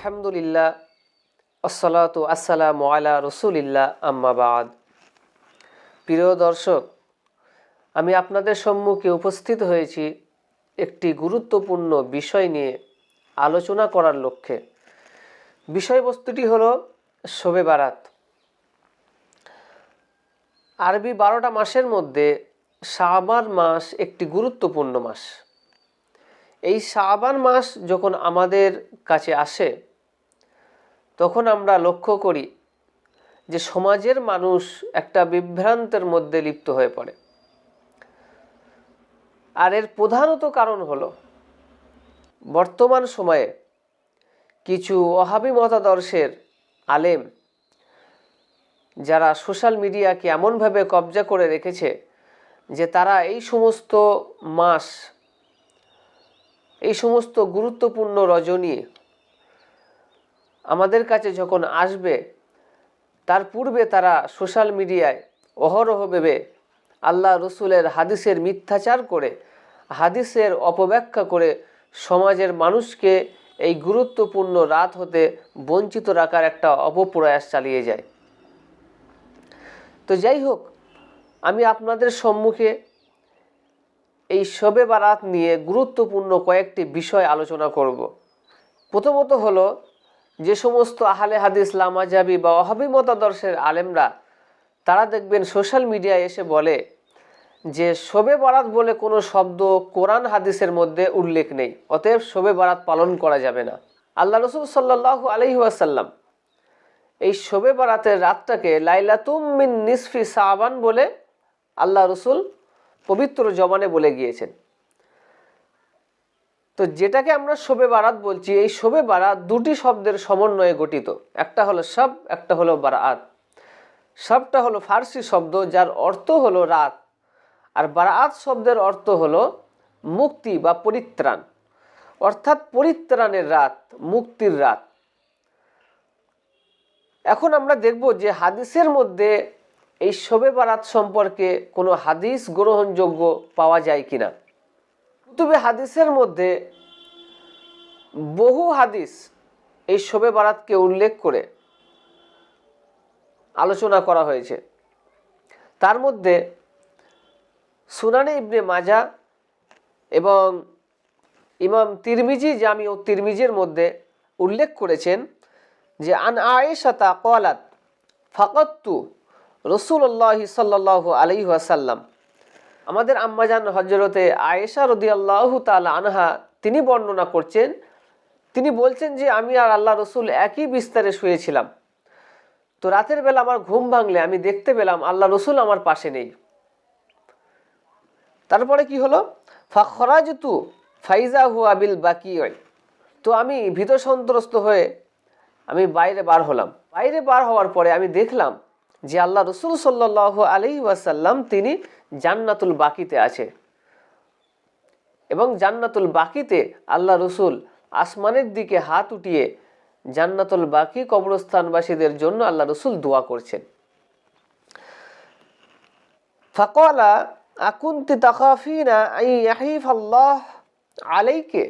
আলহামদুলিল্লাহ, আসসালাতু আসসালামু আলা রসুলিল্লাহ আম্মাবাদ প্রিয় দর্শক, আমি আপনাদের সম্মুখে উপস্থিত হয়েছি একটি গুরুত্বপূর্ণ বিষয় নিয়ে আলোচনা করার লক্ষ্যে। বিষয়বস্তুটি হল শোবে বারাত। আরবি বারোটা মাসের মধ্যে শাবান মাস একটি গুরুত্বপূর্ণ মাস। এই শাবান মাস যখন আমাদের কাছে আসে তখন আমরা লক্ষ্য করি যে সমাজের মানুষ একটা বিভ্রান্তের মধ্যে লিপ্ত হয়ে পড়ে। আর এর প্রধানত কারণ হলো, বর্তমান সময়ে কিছু অহাবি মতাদর্শের আলেম যারা সোশ্যাল মিডিয়াকে এমনভাবে কবজা করে রেখেছে যে তারা এই সমস্ত মাস, এই সমস্ত গুরুত্বপূর্ণ রজনী আমাদের কাছে যখন আসবে, তার পূর্বে তারা সোশ্যাল মিডিয়ায় অহরহ ভেবে আল্লাহ রসুলের হাদিসের মিথ্যাচার করে, হাদিসের অপব্যাখ্যা করে সমাজের মানুষকে এই গুরুত্বপূর্ণ রাত হতে বঞ্চিত রাখার একটা অপপ্রয়াস চালিয়ে যায়। তো যাই হোক, আমি আপনাদের সম্মুখে এই শবে বারাত নিয়ে গুরুত্বপূর্ণ কয়েকটি বিষয় আলোচনা করব। প্রথমত হলো যে সমস্ত আহলে হাদিস, লামাজাবি বা অহাবি মতাদর্শের আলেমরা, তারা দেখবেন সোশ্যাল মিডিয়ায় এসে বলে যে, শোবে বারাত বলে কোনো শব্দ কোরআন হাদিসের মধ্যে উল্লেখ নেই, অতএব শোবে বারাত পালন করা যাবে না। আল্লাহ রসুল সাল্লাহ আলহি ওয়াসাল্লাম এই শোবে বারাতের রাতটাকে লাইলাতুম মিন নিসফি সাবান বলে আল্লাহ রসুল পবিত্র জবানে বলে গিয়েছেন। তো যেটাকে আমরা শোবে বারাত বলছি, এই শোবে বারাত দুটি শব্দের সমন্বয়ে গঠিত। একটা হলো সব একটা হলো বারাত। সবটা হলো ফার্সি শব্দ, যার অর্থ হলো রাত। আর বারাত শব্দের অর্থ হলো মুক্তি বা পরিত্রাণ। অর্থাৎ পরিত্রাণের রাত, মুক্তির রাত। এখন আমরা দেখব যে হাদিসের মধ্যে এই শোবে বারাত সম্পর্কে কোনো হাদিস গ্রহণযোগ্য পাওয়া যায় কিনা। কুতুবে হাদিসের মধ্যে বহু হাদিস এই শোবে বারাতকে উল্লেখ করে আলোচনা করা হয়েছে। তার মধ্যে সুনানে ইবনে মাজা এবং ইমাম তিরমিজি, জামি ও তিরমিজের মধ্যে উল্লেখ করেছেন যে, আন আয়েশাতা কলাত ফাকত্তু রসুল্লাহ সাল্লাহ আলি আসাল্লাম আমাদের আম্মাজান হজরতে আয়েশা রদি আল্লাহ তালা আনহা, তিনি বর্ণনা করছেন, তিনি বলছেন যে আমি আর আল্লাহ রসুল একই বিস্তারে শুয়েছিলাম। তো রাতের বেলা আমার ঘুম ভাঙলে আমি দেখতে পেলাম আল্লাহ রসুল আমার পাশে নেই। তারপরে কি হলো? ফাখরাজতু ফাইজা হু আবিল বাকি তো আমি ভীত সন্ত্রস্ত হয়ে আমি বাইরে বার হলাম। বাইরে বার হওয়ার পরে আমি দেখলাম যে আল্লাহ রসুল সাল্লাহ আলি ওয়াসাল্লাম তিনি জান্নাতুল বাকিতে আছে। এবং জান্নাতুল বাকিতে আল্লাহ রসুল আসমানের দিকে হাত উঠিয়ে জান্নাতুল বাকি কবরস্থানবাসীদের জন্য আল্লাহ রসুল দোয়া করছেন। ফকলা, আকুন্তি তাকাফিনা ইয়াহিফ আল্লাহ আলাইকে?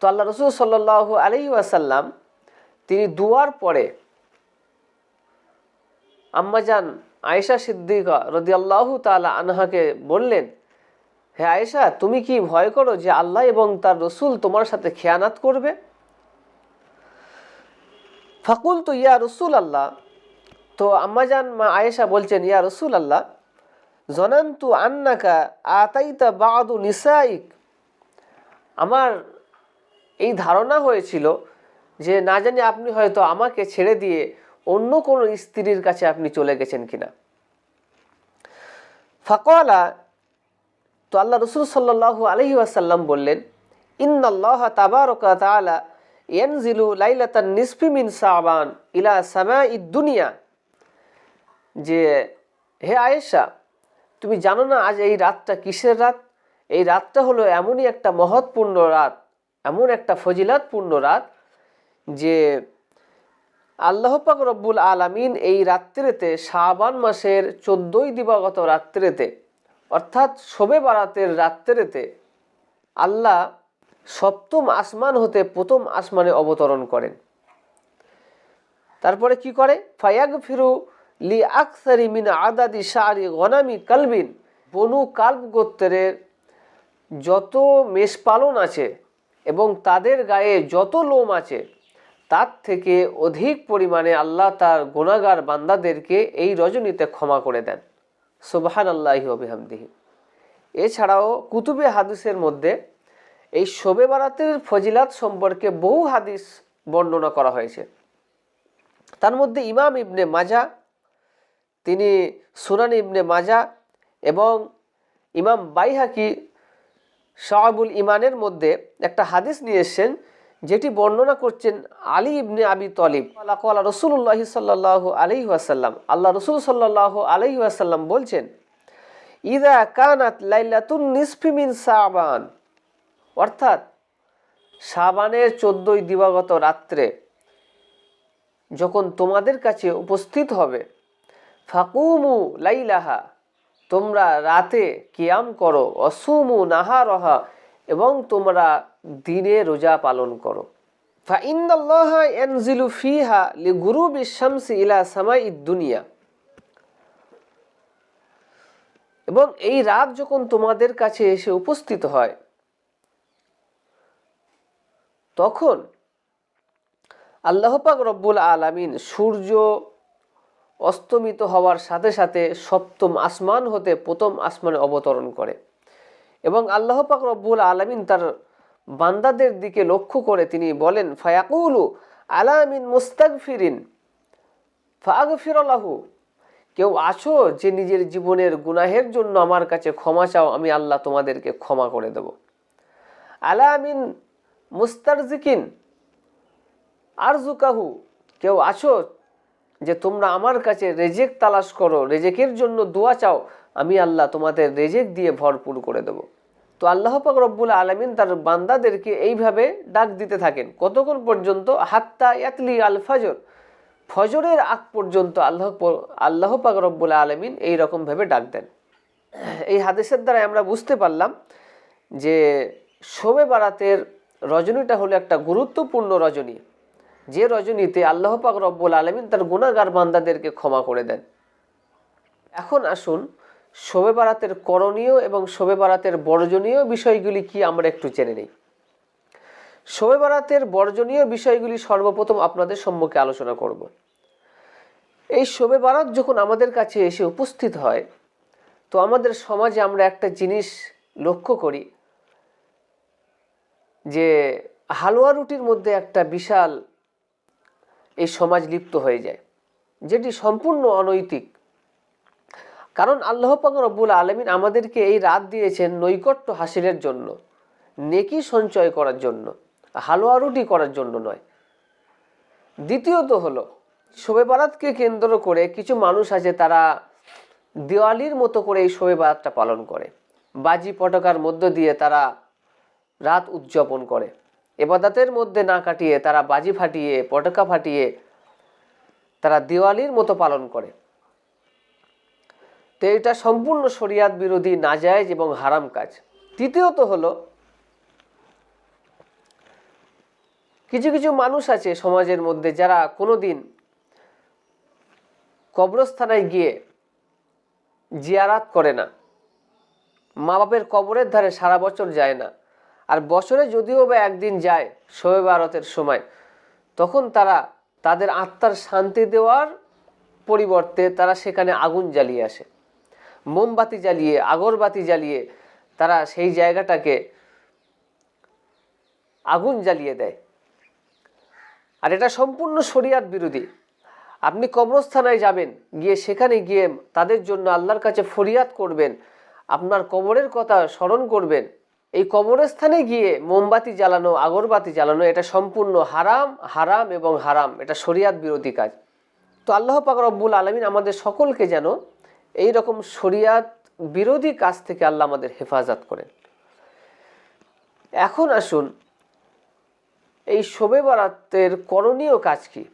তো আল্লাহ রসুল সাল্লাহ আলি ওয়াসাল্লাম তিনি দুয়ার পরে আম্মাজান আয়েশা সিদ্দিকা রদি আল্লাহ তালা আনহাকে বললেন, হে আয়েশা, তুমি কি ভয় করো যে আল্লাহ এবং তার রসুল তোমার সাথে খেয়ানাত করবে? ফাকুল তো ইয়া রসুল আল্লাহ তো আম্মাজান মা আয়েশা বলছেন, ইয়া রসুল আল্লাহ জনান্তু আন্নাকা আতাইতা বাদু নিসাইক। আমার এই ধারণা হয়েছিল যে, না জানি আপনি হয়তো আমাকে ছেড়ে দিয়ে অন্য কোনো স্ত্রীর কাছে আপনি চলে গেছেন কিনা? ফাকওয়ালা তো আল্লাহ রসুল সাল্লাহ আলহি আসাল্লাম বললেন, ইন্নাল্লাহ তাবারকা তালা ইয়ানজিলু লাইলাতান নিসফি মিন সাবান ইলা সামা দুনিয়া। যে, হে আয়েশা, তুমি জানো না আজ এই রাতটা কিসের রাত? এই রাতটা হলো এমনই একটা মহৎপূর্ণ রাত, এমন একটা ফজিলাতপূর্ণ রাত যে আল্লাহ পাক রব্বুল আলমিন এই রাত্রিতে শাবান মাসের চোদ্দই দিবাগত রাত্রিতে, অর্থাৎ শোবে বারাতের রাত্রিতে আল্লাহ সপ্তম আসমান হতে প্রথম আসমানে অবতরণ করেন। তারপরে কি করে? ফায়াগ ফিরু লি আকসারি মিন আদাদি শাহরি গনামি কালবিন, বনু কাল্প গোত্রের যত মেষপালন আছে এবং তাদের গায়ে যত লোম আছে তার থেকে অধিক পরিমাণে আল্লাহ তার গুণাগার বান্দাদেরকে এই রজনীতে ক্ষমা করে দেন। সুবাহান আল্লাহি অবিহামদিহি এছাড়াও কুতুবে হাদিসের মধ্যে এই শোবে বারাতের ফজিলাত সম্পর্কে বহু হাদিস বর্ণনা করা হয়েছে। তার মধ্যে ইমাম ইবনে মাজা, তিনি সুনান ইবনে মাজা এবং ইমাম বাইহাকি শাহাবুল ইমানের মধ্যে একটা হাদিস নিয়ে এসছেন যেটি বর্ণনা করছেন আলী ইবনে আবি তলিব। আল্লাহ রসুল্লাহ সাল্লাহ আলি আসাল্লাম আল্লাহ রসুল সাল্লাহ আলি আসাল্লাম বলছেন, ইদা কানাত লাইলাতুন নিসফিমিন সাবান অর্থাৎ সাবানের চোদ্দই দিবাগত রাত্রে যখন তোমাদের কাছে উপস্থিত হবে, ফাকুমু লাইলাহা। তোমরা রাতে কিয়াম করো অসুমু নাহারহা। এবং তোমরা দিনে রোজা পালন করো। লি গুরু শামসি ইলা দুনিয়া। এবং এই রাত যখন তোমাদের কাছে এসে উপস্থিত হয়, তখন আল্লাহ পাক রব্বুল আলামিন সূর্য অস্তমিত হওয়ার সাথে সাথে সপ্তম আসমান হতে প্রথম আসমানে অবতরণ করে। এবং আল্লাহ পাক রব্বুল আলমিন তার বান্দাদের দিকে লক্ষ্য করে তিনি বলেন, ফায়াকুলু আলামিন মুস্তাক ফিরিন ফাগ ফিরলাহু কেউ আছো যে নিজের জীবনের গুনাহের জন্য আমার কাছে ক্ষমা চাও, আমি আল্লাহ তোমাদেরকে ক্ষমা করে দেব। আলামিন মুস্তারজিকিন আরজুকাহু কেউ আছো যে তোমরা আমার কাছে রেজেক তালাশ করো, রেজেকের জন্য দোয়া চাও, আমি আল্লাহ তোমাদের রেজেক দিয়ে ভরপুর করে দেব। তো আল্লাহ পাক রব্বুল আলমিন তার বান্দাদেরকে এইভাবে ডাক দিতে থাকেন। কতক্ষণ পর্যন্ত? হাত্তা ইয়াতলি আল ফজর। ফজরের আগ পর্যন্ত আল্লাহ আল্লাহ পাক রব্বুল আলমিন এইরকমভাবে ডাক দেন। এই হাদিসের দ্বারা আমরা বুঝতে পারলাম যে শোবে বারাতের রজনীটা হলো একটা গুরুত্বপূর্ণ রজনী। যে রজনীতে আল্লাহ পাক রব্বুল আলমিন তার গুণাগার বান্দাদেরকে ক্ষমা করে দেন। এখন আসুন শোবে বারাতের করণীয় এবং শোবে বারাতের বর্জনীয় বিষয়গুলি কি আমরা একটু জেনে নিই। শোবে বারাতের বর্জনীয় বিষয়গুলি সর্বপ্রথম আপনাদের সম্মুখে আলোচনা করব। এই শোবে বারাত যখন আমাদের কাছে এসে উপস্থিত হয়, তো আমাদের সমাজে আমরা একটা জিনিস লক্ষ্য করি যে হালুয়া রুটির মধ্যে একটা বিশাল এই সমাজ লিপ্ত হয়ে যায়, যেটি সম্পূর্ণ অনৈতিক। কারণ আল্লাহ পাক রব্বুল আলমিন আমাদেরকে এই রাত দিয়েছেন নৈকট্য হাসিলের জন্য, নেকি সঞ্চয় করার জন্য, হালুয়া রুটি করার জন্য নয়। দ্বিতীয়ত হলো শোবে বারাতকে কেন্দ্র করে কিছু মানুষ আছে তারা দেওয়ালির মতো করে এই শোবে বারাতটা পালন করে। বাজি পটকার মধ্য দিয়ে তারা রাত উদযাপন করে। এবাদাতের মধ্যে না কাটিয়ে তারা বাজি ফাটিয়ে, পটকা ফাটিয়ে তারা দিওয়ালির মতো পালন করে। তো এটা সম্পূর্ণ শরিয়াত বিরোধী নাজায়জ এবং হারাম কাজ। তৃতীয়ত হলো, কিছু কিছু মানুষ আছে সমাজের মধ্যে যারা কোনো দিন কবরস্থানায় গিয়ে জিয়ারাত করে না। মা বাপের কবরের ধারে সারা বছর যায় না। আর বছরে যদিও বা একদিন যায় শোয়ে বারতের সময়, তখন তারা তাদের আত্মার শান্তি দেওয়ার পরিবর্তে তারা সেখানে আগুন জ্বালিয়ে আসে। মোমবাতি জ্বালিয়ে, আগরবাতি জ্বালিয়ে তারা সেই জায়গাটাকে আগুন জ্বালিয়ে দেয়। আর এটা সম্পূর্ণ শরিয়াত বিরোধী। আপনি কবরস্থানায় যাবেন, গিয়ে সেখানে গিয়ে তাদের জন্য আল্লাহর কাছে ফরিয়াদ করবেন, আপনার কবরের কথা স্মরণ করবেন। এই কবরস্থানে গিয়ে মোমবাতি জ্বালানো, আগরবাতি জ্বালানো, এটা সম্পূর্ণ হারাম হারাম এবং হারাম। এটা শরিয়াত বিরোধী কাজ। তো আল্লাহ পাক রব্বুল আলমিন আমাদের সকলকে যেন এই রকম শরিয়াত বিরোধী কাজ থেকে আল্লাহ আমাদের হেফাজত করেন। এখন আসুন, এই শোবে বরাতের করণীয় কাজ কি?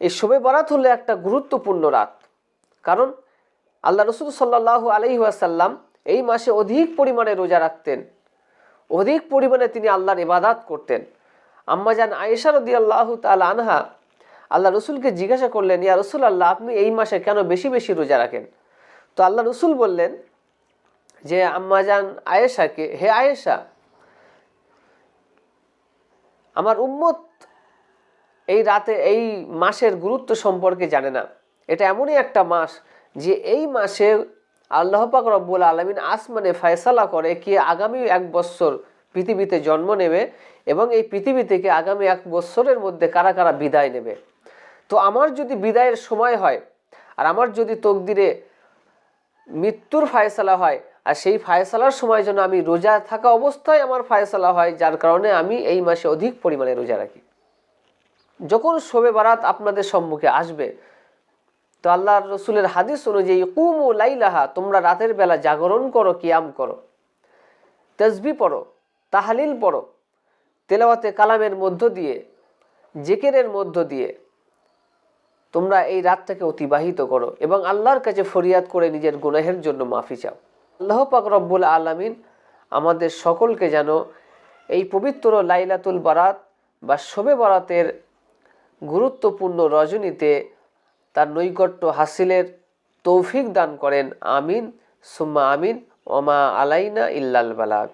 এই শোবে বরাত হলো একটা গুরুত্বপূর্ণ রাত। কারণ আল্লাহ রসুল সাল্লাহ আলহি আসাল্লাম এই মাসে অধিক পরিমাণে রোজা রাখতেন। অধিক পরিমাণে তিনি আল্লাহর ইবাদাত করতেন। আম্মাজান আয়েশা রদি তাল আনহা আল্লাহ রসুলকে জিজ্ঞাসা করলেন, ইয়া রসুল আল্লাহ আপনি এই মাসে কেন বেশি বেশি রোজা রাখেন? তো আল্লাহ রসুল বললেন যে আম্মাজান আয়েশাকে, হে আয়েশা, আমার উম্মত এই রাতে, এই মাসের গুরুত্ব সম্পর্কে জানে না। এটা এমনই একটা মাস যে এই মাসে আল্লাহ পাক রব্বুল আলমিন আসমানে ফয়সালা করে কি আগামী এক বছর পৃথিবীতে জন্ম নেবে এবং এই পৃথিবী থেকে আগামী এক বছরের মধ্যে কারা কারা বিদায় নেবে। তো আমার যদি বিদায়ের সময় হয়, আর আমার যদি তকদিরে মৃত্যুর ফায়সালা হয়, আর সেই ফায়সালার সময় যেন আমি রোজা থাকা অবস্থায় আমার ফায়সালা হয়, যার কারণে আমি এই মাসে অধিক পরিমাণে রোজা রাখি। যখন শোবে বারাত আপনাদের সম্মুখে আসবে, তো আল্লাহ রসুলের হাদিস অনুযায়ী, কুম ও লাইলাহা তোমরা রাতের বেলা জাগরণ করো, কিয়াম করো তসবি পড়ো, তাহালিল পড়ো, তেলাওয়াতে কালামের মধ্য দিয়ে, জেকেরের মধ্য দিয়ে তোমরা এই রাতটাকে অতিবাহিত করো এবং আল্লাহর কাছে ফরিয়াদ করে নিজের গুনাহের জন্য মাফি চাও। আল্লাহ পাক রব্বুল আলমিন আমাদের সকলকে যেন এই পবিত্র লাইলাতুল বারাত বা শোবে বারাতের গুরুত্বপূর্ণ রজনীতে তার নৈকট্য হাসিলের তৌফিক দান করেন। আমিন। সুম্মা আমিন। ওমা আলাইনা ইল্লাল বালাগ।